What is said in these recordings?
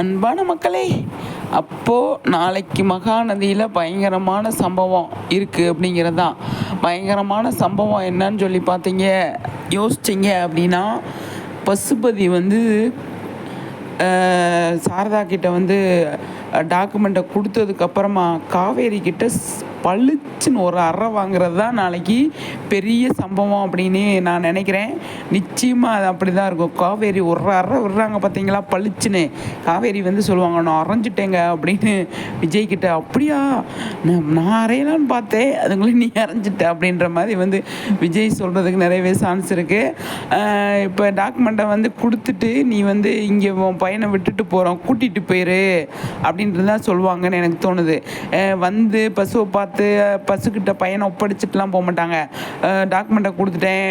அன்பான மக்களே அப்போது நாளைக்கு மகாநதியில் பயங்கரமான சம்பவம் இருக்குது அப்படிங்கிறது? தான் பயங்கரமான சம்பவம் என்னன்னு சொல்லி பார்த்தீங்க யோசிச்சிங்க அப்படின்னா பசுபதி வந்து சாரதா கிட்ட வந்து டாக்குமெண்ட்டை கொடுத்ததுக்கப்புறமா காவேரி கிட்ட பளிச்சுன்னு ஒரு அறை வாங்குறது தான் நாளைக்கு பெரிய சம்பவம் அப்படின்னு நான் நினைக்கிறேன். நிச்சயமாக அது அப்படி தான் இருக்கும். காவேரி ஒரு அறை விடுறாங்க பார்த்தீங்களா பளிச்சுன்னு. காவேரி வந்து சொல்லுவாங்க நான் அரைஞ்சிட்டேங்க அப்படின்னு விஜய்கிட்ட அப்படியா? நான் அறையலான்னு பார்த்தேன். அதுங்களே நீ அரைஞ்சிட்ட அப்படின்ற மாதிரி வந்து விஜய் சொல்கிறதுக்கு நிறையவே சான்ஸ் இருக்குது இப்போ டாக்குமெண்ட்டை வந்து கொடுத்துட்டு நீ வந்து இங்கே உன் பையனை விட்டுட்டு போகிறோம் கூட்டிகிட்டு போயிரு அப்படின்றது தான் சொல்லுவாங்கன்னு எனக்கு தோணுது. வந்து பசுவை பார்த்து பசுக்கிட்ட பையனை ஒப்படைச்சிட்டுலாம் போக மாட்டாங்க. டாக்குமெண்ட்டை கொடுத்துட்டேன்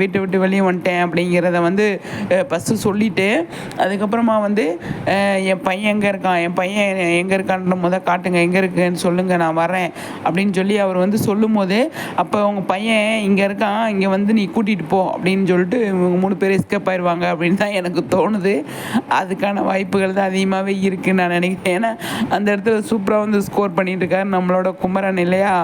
வீட்டை விட்டு வெளியே வந்துட்டேன் அப்படிங்கிறத வந்து பஸ்ஸு சொல்லிவிட்டு அதுக்கப்புறமா வந்து என் பையன் எங்கே இருக்கான் என் பையன் எங்கே இருக்கான்ற முத காட்டுங்க எங்கே இருக்குன்னு சொல்லுங்கள் நான் வரேன் அப்படின்னு சொல்லி அவர் வந்து சொல்லும் போது அப்போ உங்கள் பையன் இங்கே இருக்கான் இங்கே வந்து நீ கூட்டிகிட்டு போ அப்படின்னு சொல்லிட்டு இவங்க மூணு பேர் எஸ்கேப் ஆயிடுவாங்க அப்படின்னு தான் எனக்கு தோணுது. அதுக்கான வாய்ப்புகள் தான் அதிகமாகவே இருக்குன்னு நான் நினைக்கிறேன். ஏன்னா அந்த இடத்துல சூப்பராக வந்து ஸ்கோர் பண்ணிட்டு இருக்காரு நம்மளோட குமரன். இல்லையா?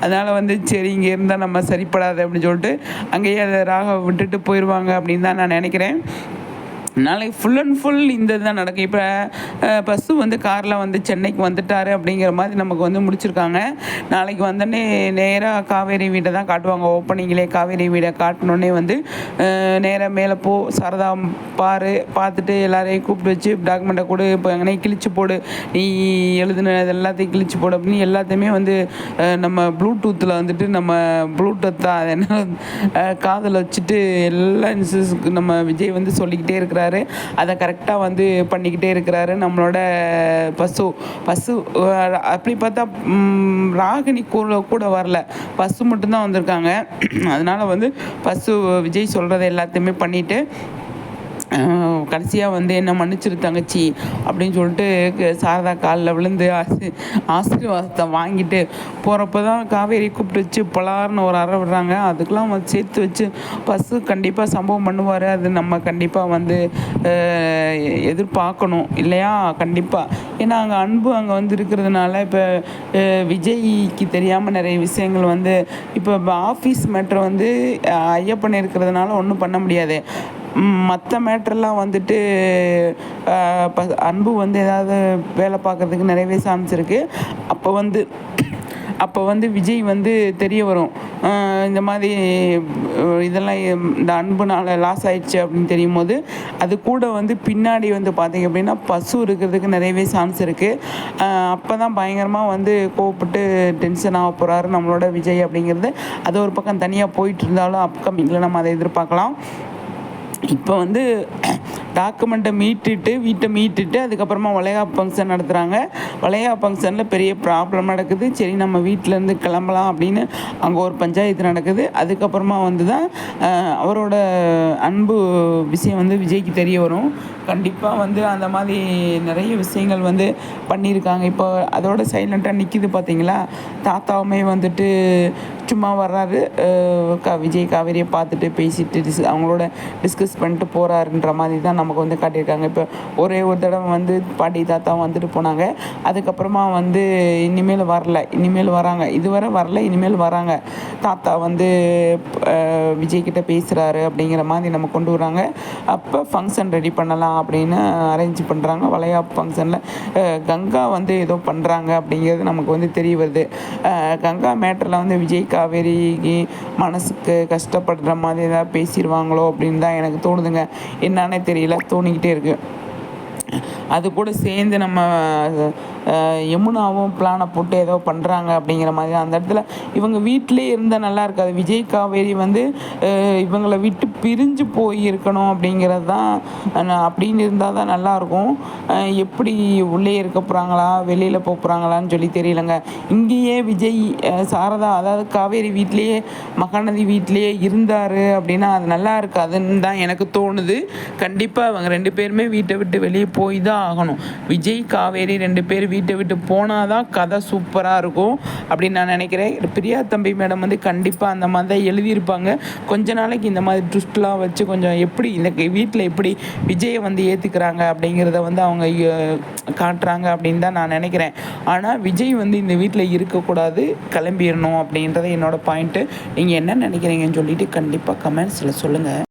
அதனால் வந்து சரி இங்கே இருந்தால் நம்ம சரிப்படாது அப்படின்னு சொல்லிட்டு அங்கேயே அதை ராக விட்டுட்டு போயிடுவாங்க அப்படின்னு தான் நான் நினைக்கிறேன். நாளைக்கு ஃபுல் அண்ட் ஃபுல் இந்த இதுதான் நடக்கும். இப்போ பஸ்ஸு வந்து காரில் வந்து சென்னைக்கு வந்துட்டாரு அப்படிங்கிற மாதிரி நமக்கு வந்து முடிச்சிருக்காங்க. நாளைக்கு வந்தோடனே நேராக காவேரி வீட்டை தான் காட்டுவாங்க. ஓப்பனிங்லேயே காவேரி வீடை காட்டினோடனே வந்து நேராக மேலே போ சரதா பாரு பார்த்துட்டு எல்லாரையும் கூப்பிட்டு வச்சு டாக்குமெண்ட்டை கொடு இப்போ எங்கனே கிழிச்சு போடு நீ எழுதுன இது எல்லாத்தையும் கிழிச்சு போடு அப்படின்னு எல்லாத்தையுமே வந்து நம்ம ப்ளூடூத்தில் வந்துட்டு நம்ம ப்ளூடூத் தான் அது என்ன காதில் வச்சுட்டு எல்லா இன்சஸ்க்கு நம்ம விஜய் வந்து சொல்லிக்கிட்டே இருக்கிறார். அதை கரெக்டாக வந்து பண்ணிக்கிட்டே இருக்கிறாரு. நம்மளோட பசு பசு அப்படி பார்த்தா ராகினி கூட கூட வரல. பசு மட்டும்தான் வந்திருக்காங்க. அதனால் வந்து பசு விஜய் சொல்கிறத எல்லாத்தையுமே பண்ணிவிட்டு கடைசியாக வந்து என்ன மன்னிச்சிரு தங்கச்சி அப்படின்னு சொல்லிட்டு சாரதா காலில் விழுந்து ஆசி ஆசீர்வாதத்தை வாங்கிட்டு போகிறப்ப தான் காவேரி கூப்பிட்டு வச்சு பலார்னு ஒரு அறை விடுறாங்க. அதுக்கெலாம் வந்து சேர்த்து வச்சு பஸ்ஸு கண்டிப்பாக சம்பவம் பண்ணுவார். அது நம்ம கண்டிப்பாக வந்து எதிர்பார்க்கணும். இல்லையா? கண்டிப்பாக ஏன்னா அங்கே அன்பு அங்கே வந்து இருக்கிறதுனால இப்போ விஜய்க்கு தெரியாமல் நிறைய விஷயங்கள் வந்து இப்போ ஆஃபீஸ் மேட்ரு வந்து ஐயப்பன் இருக்கிறதுனால ஒன்றும் பண்ண முடியாது. மற்ற மேட்ரெல்லாம் வந்துட்டு ஆஹ், அன்பு வந்து ஏதாவது வேலை பார்க்கறதுக்கு நிறையவே சான்ஸ் இருக்குது அப்போ வந்து அப்போ வந்து விஜய் வந்து தெரிய வரும். இந்த மாதிரி இதெல்லாம் இந்த அன்புனால் லாஸ் ஆயிடுச்சு அப்படின்னு தெரியும் போது அது கூட வந்து பின்னாடி வந்து பார்த்தீங்க அப்படின்னா பசு இருக்கிறதுக்கு நிறையவே சான்ஸ் இருக்குது அப்போ தான் பயங்கரமாக வந்து கோவப்பட்டு டென்ஷன் ஆக போகிறாரு நம்மளோட விஜய் அப்படிங்கிறது. அது ஒரு பக்கம் தனியாக போயிட்டு இருந்தாலும் அப்கமிங்கில் நம்ம அதை எதிர்பார்க்கலாம். இப்போ வந்து டாக்குமெண்ட்டை மீட்டுட்டு வீட்டை மீட்டுட்டு அதுக்கப்புறமா வளையா ஃபங்க்ஷன் நடத்துகிறாங்க வளையா ஃபங்க்ஷனில் பெரிய ப்ராப்ளம் நடக்குது. சரி நம்ம வீட்டிலேருந்து கிளம்பலாம் அப்படின்னு அங்கே ஒரு பஞ்சாயத்து நடக்குது. அதுக்கப்புறமா வந்து தான் அவரோட அன்பு விஷயம் வந்து விஜய்க்கு தெரிய வரும். கண்டிப்பாக வந்து அந்த மாதிரி நிறைய விஷயங்கள் வந்து பண்ணியிருக்காங்க. இப்போ அதோட சைலண்ட்டாக நிற்கிது பார்த்தீங்களா தாத்தாவுமே வந்துட்டு சும்மா வர்றாரு. க விஜய் காவேரியை பார்த்துட்டு பேசிட்டு டிஸ் அவங்களோட டிஸ்கஸ் பண்ணிட்டு போகிறாருன்ற மாதிரி தான் நமக்கு வந்து காட்டியிருக்காங்க. இப்போ ஒரே ஒரு தடவை வந்து பாட்டி தாத்தா வந்துட்டு போனாங்க. அதுக்கப்புறமா வந்து இனிமேல் வரல. இனிமேல் வராங்க. இதுவரை வரல இனிமேல் வராங்க. தாத்தா வந்து விஜய்கிட்ட விஜய் பேசுகிறாரு அப்படிங்கிற மாதிரி நம்ம கொண்டு வராங்க. அப்போ ஃபங்க்ஷன் ரெடி பண்ணலாம் அப்படின்னு அரேஞ்ச் பண்ணுறாங்க வளையாப்பு ஃபங்க்ஷனில் கங்கா வந்து ஏதோ பண்ணுறாங்க அப்படிங்கிறது நமக்கு வந்து தெரிய வருது. கங்கா மேட்டரில் வந்து விஜய் காவேரிக்கு மனசுக்கு கஷ்டப்படுற மாதிரி ஏதாவது பேசிடுவாங்களோ அப்படின்னு தான் எனக்கு தோணுதுங்க. என்னன்னே தெரியல. தோணிக்கிட்டே இருக்குது அது கூட சேர்ந்து நம்ம யமுனாவும் பிளானை போட்டு ஏதோ பண்ணுறாங்க அப்படிங்கிற மாதிரி அந்த இடத்துல இவங்க வீட்டிலே இருந்தால் நல்லா இருக்காது. விஜய் காவேரி வந்து இவங்களை விட்டு பிரிஞ்சு போய் இருக்கணும் அப்படிங்கிறது தான் அப்படின்னு இருந்தால் தான் நல்லாயிருக்கும் எப்படி உள்ளே இருக்க போகிறாங்களா வெளியில் போக போகிறாங்களான்னு சொல்லி தெரியலங்க. இங்கேயே விஜய் சாரதா அதாவது காவேரி வீட்லேயே மகாநதி வீட்லேயே இருந்தார் அப்படின்னா அது நல்லா இருக்காதுன்னு தான் எனக்கு தோணுது. கண்டிப்பாக அவங்க ரெண்டு பேருமே வீட்டை விட்டு வெளியே போய் தான் ஆகணும். விஜய் காவேரி ரெண்டு பேர் வீட்டை விட்டு போனால் தான் கதை சூப்பராக இருக்கும். அப்படின்னு நான் நினைக்கிறேன். பிரியா தம்பி மேடம் வந்து கண்டிப்பாக அந்த மாதிரி தான் எழுதியிருப்பாங்க. கொஞ்ச நாளைக்கு இந்த மாதிரி ட்விஸ்ட்லாம் வச்சு கொஞ்சம் எப்படி இந்த வீட்டில் எப்படி விஜயை வந்து ஏற்றுக்கிறாங்க அப்படிங்கிறத வந்து அவங்க காட்டுறாங்க அப்படின்னு தான் நான் நினைக்கிறேன். ஆனால் விஜய் வந்து இந்த வீட்டில் இருக்கக்கூடாது கிளம்பிடணும் அப்படின்றது என்னோடய பாயிண்ட்டு நீங்கள் என்ன நினைக்கிறீங்கன்னு சொல்லிட்டு கண்டிப்பாக கமெண்ட்ஸில் சொல்லுங்கள்